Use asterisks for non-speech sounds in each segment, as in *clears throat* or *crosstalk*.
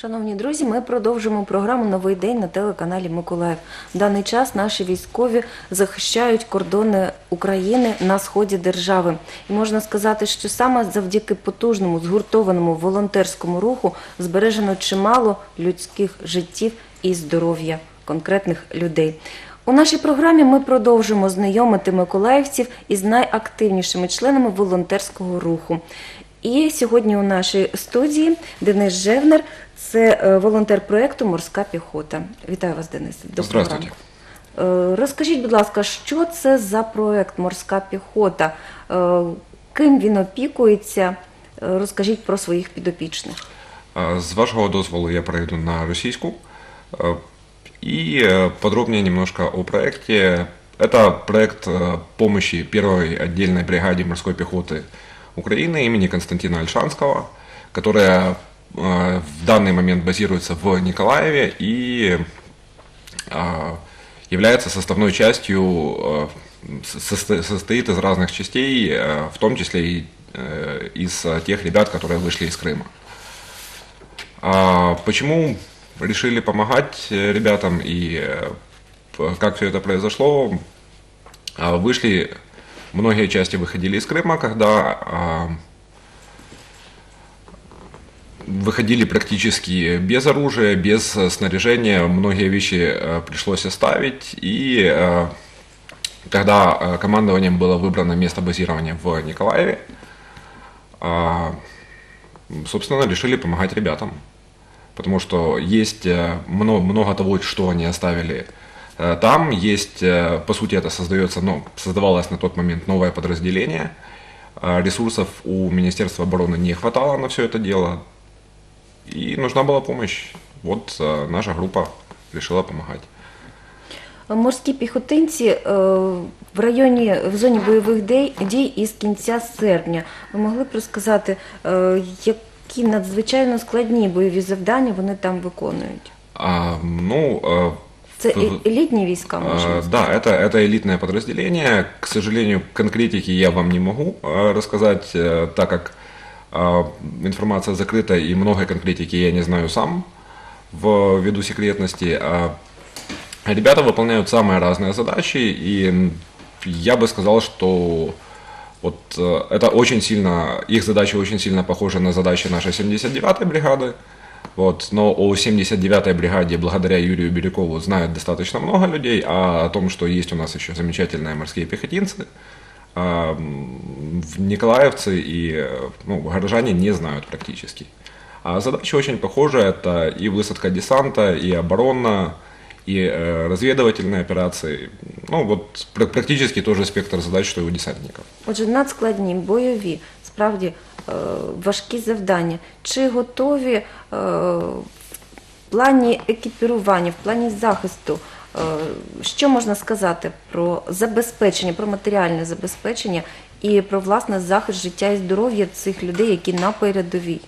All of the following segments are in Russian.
Шановні друзі, ми продовжимо програму Новий день на телеканалі Миколаїв. В даний час наші військові захищають кордони України на сході держави. І можна сказати, що саме завдяки потужному згуртованому волонтерському руху збережено чимало людських життів і здоров'я конкретних людей. У нашій програмі ми продовжимо знайомити миколаївців із найактивнішими членами волонтерського руху. І сьогодні у нашій студії Денис Жевнер, це е, волонтер проєкту Морська піхота. Вітаю вас, Денис. Доброго Здравствуйте. ранку. Е, Розкажіть, будь ласка, що це за проєкт Морська піхота? Е, Ким він опікується? Е, Розкажіть про своїх підопічних. А, З вашого дозволу я перейду на російську. Э, И э, подробнее немножко о проекте. Это проект э, помощи первой отдельной бригаде морской пехоты Украины имени Константина Альшанского, которая э, в данный момент базируется в Николаеве и а, является составной частью, э, состо- состоит из разных частей, э, в том числе и э, из э, тех ребят, которые вышли из Крыма. А почему решили помогать э, ребятам и э, как все это произошло? А, Вышли, многие части выходили из Крыма, когда а, выходили практически без оружия, без э, снаряжения, многие вещи э, пришлось оставить, и когда э, командованием было выбрано место базирования в Николаеве, а, собственно, решили помогать ребятам. Потому что есть много, много того, что они оставили там. Есть, э, по сути, это создается, ну, создавалось на тот момент новое подразделение. А Ресурсов у Министерства обороны не хватало на все это дело. И нужна была помощь. Вот э, наша группа решила помогать. Морські піхотинці е, в районі в зоні бойових дій, дій із кінця серпня. Ви могли б розказати, е, які надзвичайно складні бойові завдання вони там виконують? А, ну, э, Це в- е- елітні війська, можна А, сказати? Да, это, это элитное подразделение. К сожалению, конкретики я вам не могу а, рассказать, э, так как а, информация закрыта и много конкретики я не знаю сам ввиду секретности. А Ребята выполняют самые разные задачи, и м, я бы сказал, что вот э, это очень сильно, их задачи очень сильно похожи на задачи нашей 79-й бригады. Вот, но о 79-й бригаде благодаря Юрию Бирюкову знают достаточно много людей, а о том, что есть у нас еще замечательные морские пехотинцы, а, в Николаевцы и ну, горожане не знают практически. А задачи очень похожи, это и высадка десанта, и оборона, и э, разведывательные операции. Ну вот пр- практически тот же спектр задач, что и у десантников. Отже, надскладні, бойові, справді е, важкі завдання. Чи готові е, в плані екіпірування, в плані захисту? е, Що можна сказати про забезпечення, про матеріальне забезпечення і про власне захист життя і здоров'я цих людей, які на передовій?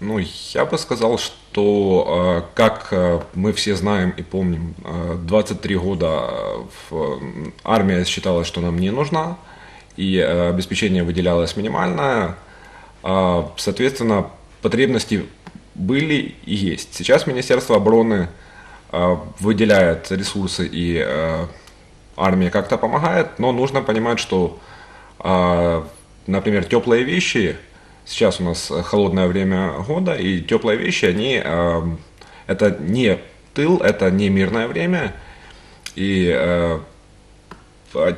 Ну, я бы сказал, что, э, как э, мы все знаем и помним, э, 23 года э, в, м, армия считалась, что нам не нужна, и э, обеспечение выделялось минимальное. А, Соответственно, потребности были и есть. Сейчас Министерство обороны э, выделяет ресурсы и э, армия как-то помогает, но нужно понимать, что, например, теплые вещи, сейчас у нас холодное время года, и теплые вещи, они, это не тыл, это не мирное время, и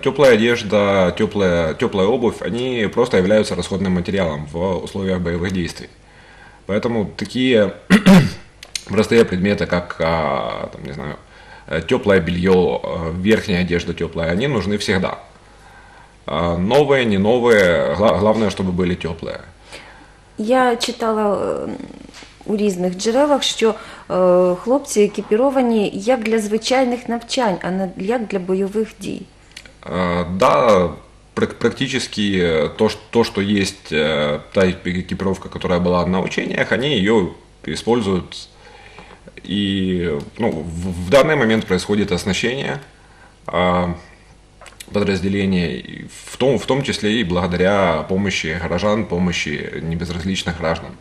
теплая одежда, теплая, теплая обувь, они просто являются расходным материалом в условиях боевых действий. Поэтому такие *clears throat* простые предметы, как, а, там, не знаю, теплое белье, э, верхняя одежда теплая, они нужны всегда. А, Новые, не новые, гла- главное, чтобы были теплые. Я читала е, у різних джерелах, що е, хлопці екіпіровані як для звичайних навчань, а не як для бойових дій. А, Да, пр- практически э, то, то, что есть э, та экипировка, которая была на учениях, они ее используют. И ну, в, в данный момент происходит оснащение подразделения, в том, в том числе и благодаря помощи горожан, помощи небезразличных граждан.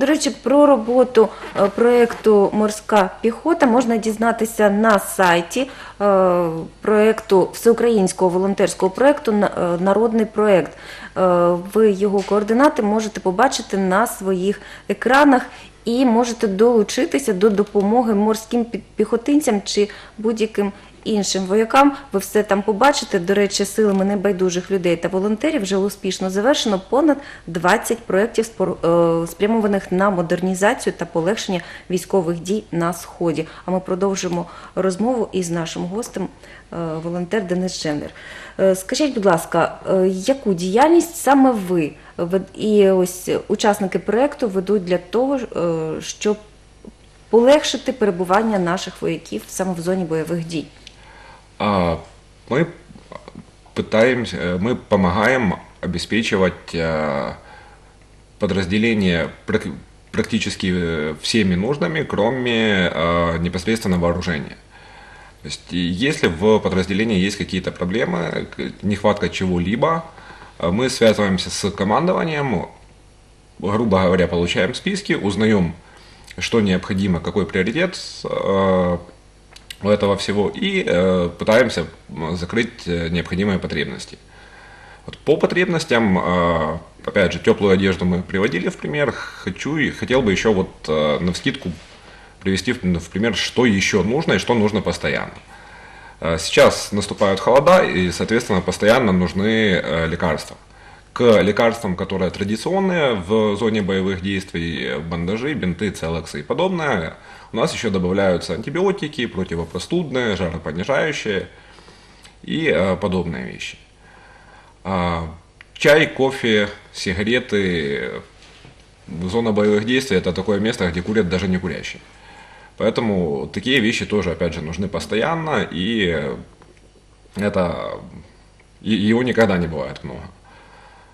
До речі, про роботу е, проєкту Морська піхота можна дізнатися на сайті е, проєкту всеукраїнського волонтерського проєкту е, Народний проєкт. Ви його координати можете побачити на своїх екранах і можете долучитися до допомоги морським пі- піхотинцям чи будь-яким іншим воякам. Ви все там побачите. До речі, силами небайдужих людей та волонтерів вже успішно завершено понад 20 проєктів е, спрямованих на модернізацію та полегшення військових дій на сході. А ми продовжимо розмову із нашим гостем, е, волонтер Денис Женер. Е, Скажіть, будь ласка, яку діяльність саме ви і ось учасники проєкту ведуть для того, щоб полегшити перебування наших вояків саме в зоні бойових дій? А, Мы пытаемся, э, мы помогаем обеспечивать э, подразделение прак- практически э, всеми нужными, кроме непосредственно вооружения. То есть, если в подразделении есть какие-то проблемы, нехватка чего-либо, мы связываемся с командованием, грубо говоря, получаем списки, узнаем, что необходимо, какой приоритет этого всего, и э, пытаемся закрыть э, необходимые потребности. Вот по потребностям, э, опять же, теплую одежду мы приводили в пример. Хочу и хотел бы еще вот э, на вскидку привести в, в пример, что еще нужно и что нужно постоянно. Э, Сейчас наступают холода, и, соответственно, постоянно нужны э, лекарства. К лекарствам, которые традиционные в зоне боевых действий, э, бандажи, бинты, целексы и подобное, у нас еще добавляются антибиотики, противопростудные, жаропонижающие и э, подобные вещи. А, Чай, кофе, сигареты. Зона боевых действий это такое место, где курят даже не курящие. Поэтому такие вещи тоже, опять же, нужны постоянно, и это и- его никогда не бывает много.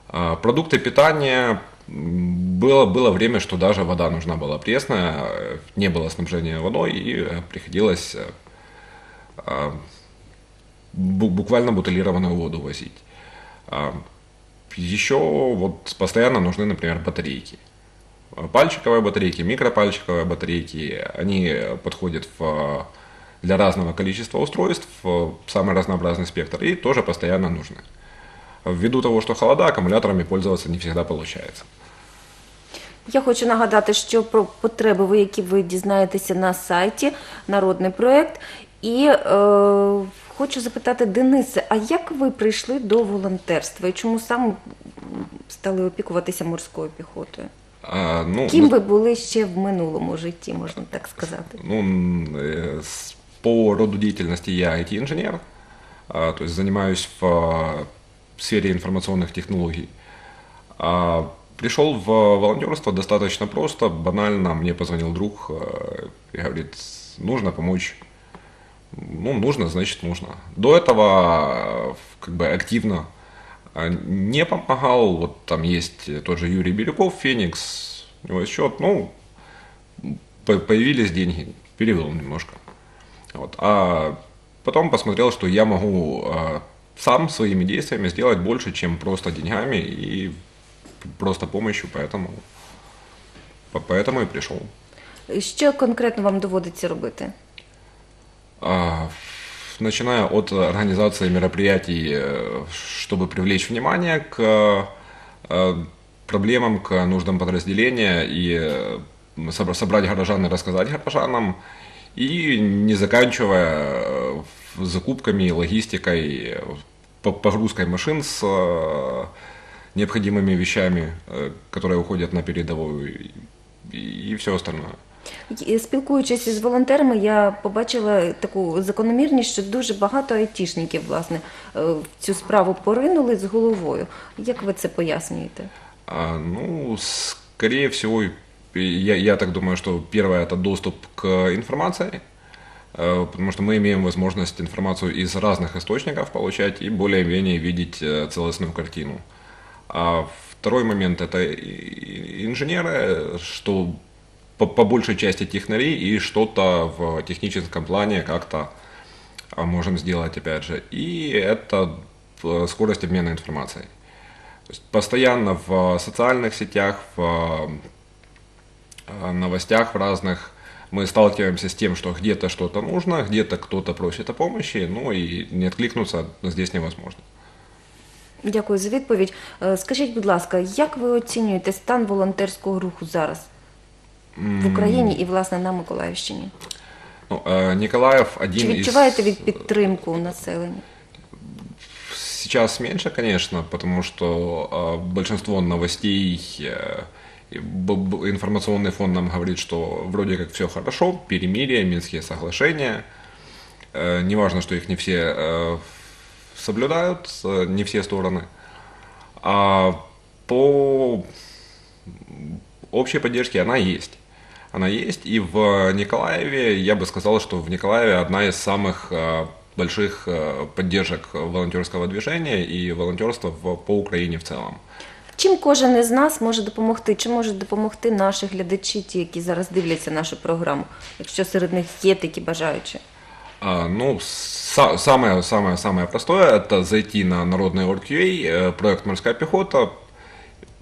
А, Продукты питания было, было время, что даже вода нужна была пресная, э, не было снабжения водой, и э, приходилось э, бу- буквально бутылированную воду возить. А, Еще вот постоянно нужны, например, батарейки. А, Пальчиковые батарейки, микропальчиковые батарейки, они подходят в, для разного количества устройств, в самый разнообразный спектр, и тоже постоянно нужны. Ввиду того, что холода, аккумуляторами пользоваться не всегда получается. Я хочу нагадати, що про потреби вояків ви дізнаєтеся на сайті Народний проєкт. І е, хочу запитати Денисе, а як ви прийшли до волонтерства і чому саме стали опікуватися морською піхотою? А, ну, Ким ви були ще в минулому житті, можна так сказати? Ну, с- по роду деятельности я IT-инженер, а, то есть занимаюсь в а, сфере информационных технологий. А пришел в волонтерство достаточно просто, банально. Мне позвонил друг э, и говорит, нужно помочь. Ну, нужно, значит, нужно. До этого э, как бы активно а, не помогал. Вот там есть э, тот же Юрий Бирюков, Феникс, у него есть счет. Ну, по- появились деньги, перевел немножко. Вот. А потом посмотрел, что я могу сам своими действиями сделать больше, чем просто деньгами и просто помощью, поэтому, по- поэтому и пришел. Що конкретно вам доводиться робити? А, Начиная от организации мероприятий, э, чтобы привлечь внимание к э, проблемам, к нуждам подразделения и э, собра- собрать горожан и рассказать горожанам, и не заканчивая закупками, логистикой, э, по- погрузкой машин с э, необходимыми вещами, э, которые уходят на передовую, и, и все остальное. І Спілкуючись із волонтерами, я побачила таку закономірність, що дуже багато айтішників власне е, в цю справу поринули з головою. Як ви це пояснюєте? А, ну, скорее всего, я, я так думаю, что первое это доступ к информации, э, Потому что мы имеем возможность информацию из разных источников получать и более-менее видеть э, целостную картину. А второй момент это инженеры, что по, по большей части технари и что-то в техническом плане как-то а, можем сделать, опять же. И это э, скорость обмена информацией. То есть постоянно в социальных сетях, в э, новостях в разных мы сталкиваемся с тем, что где-то что-то нужно, где-то кто-то просит о помощи, ну и не откликнуться здесь невозможно. Дякую за відповідь. Е, Скажіть, будь ласка, як ви оцінюєте стан волонтерського руху зараз в Україні і, власне, на Миколаївщині? Ну, э, Николаев один Чи из... відчуваєте від підтримку населення? Сейчас меньше, конечно, потому что э, большинство новостей, э, и б- б- информационный фон нам говорит, что вроде как все хорошо, перемирие, Минские соглашения. Э, неважно, что их не все э, соблюдают, не все стороны. А по общей поддержке она есть. Она есть. И в Николаеве, я бы сказал, что в Николаеве одна из самых э, больших поддержек волонтерского движения и волонтерства по Украине в целом. Чим кожен із нас може допомогти? Чи можуть допомогти наші глядачі, ті, які зараз дивляться нашу програму, якщо серед них є такі бажаючі? А, ну, са- самое, самое, самое простое это зайти на народный орг.ua, э, проект «Морская пехота»,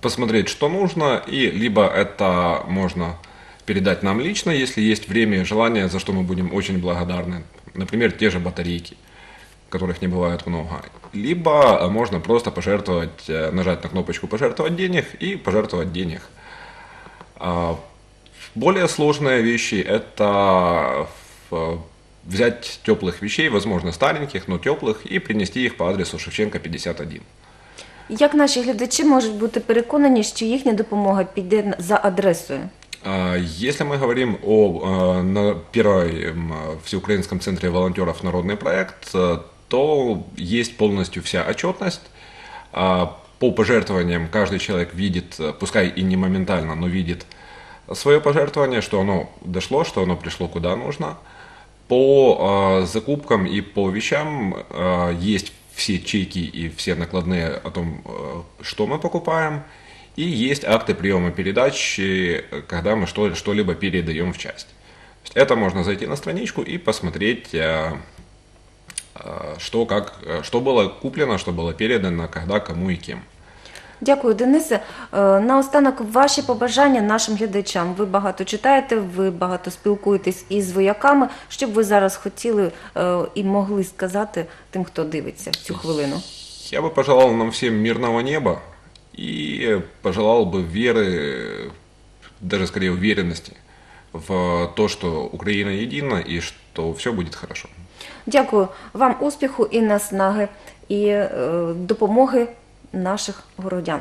посмотреть, что нужно, и либо это можно передать нам лично, если есть время и желание, за что мы будем очень благодарны. Например, те же батарейки, которых не бывает много. Либо э, можно просто пожертвовать, э, нажать на кнопочку «Пожертвовать денег» и пожертвовать денег. А, Более сложные вещи – это в- взять теплых вещей, возможно, стареньких, но теплых, и принести их по адресу Шевченко 51. Як наші глядачі можуть бути переконані, що їхня допомога піде на- за адресою? А, Если мы говорим о э, на первом э, всеукраинском центре волонтеров «Народный проект», э, то есть полностью вся отчетность. А, По пожертвованиям каждый человек видит, э, пускай и не моментально, но видит свое пожертвование, что оно дошло, что оно пришло куда нужно. По э, закупкам и по вещам э, есть все чеки и все накладные о том, э, что мы покупаем. И есть акты приема передачи, когда мы что- что-либо передаем в часть. Это можно зайти на страничку и посмотреть, что, как, э, что было куплено, что было передано, когда, кому и кем. Дякую, Денисе. Е, Наостанок ваші побажання нашим глядачам. Ви багато читаєте, ви багато спілкуєтесь із вояками. Що б ви зараз хотіли е, і могли сказати тим, хто дивиться цю хвилину? Я бы пожелал нам всем мирного неба и пожелал бы веры, даже скорее уверенности в то, что Украина едина и что все будет хорошо. Дякую вам успіху і наснаги, і е, допомоги наших городян.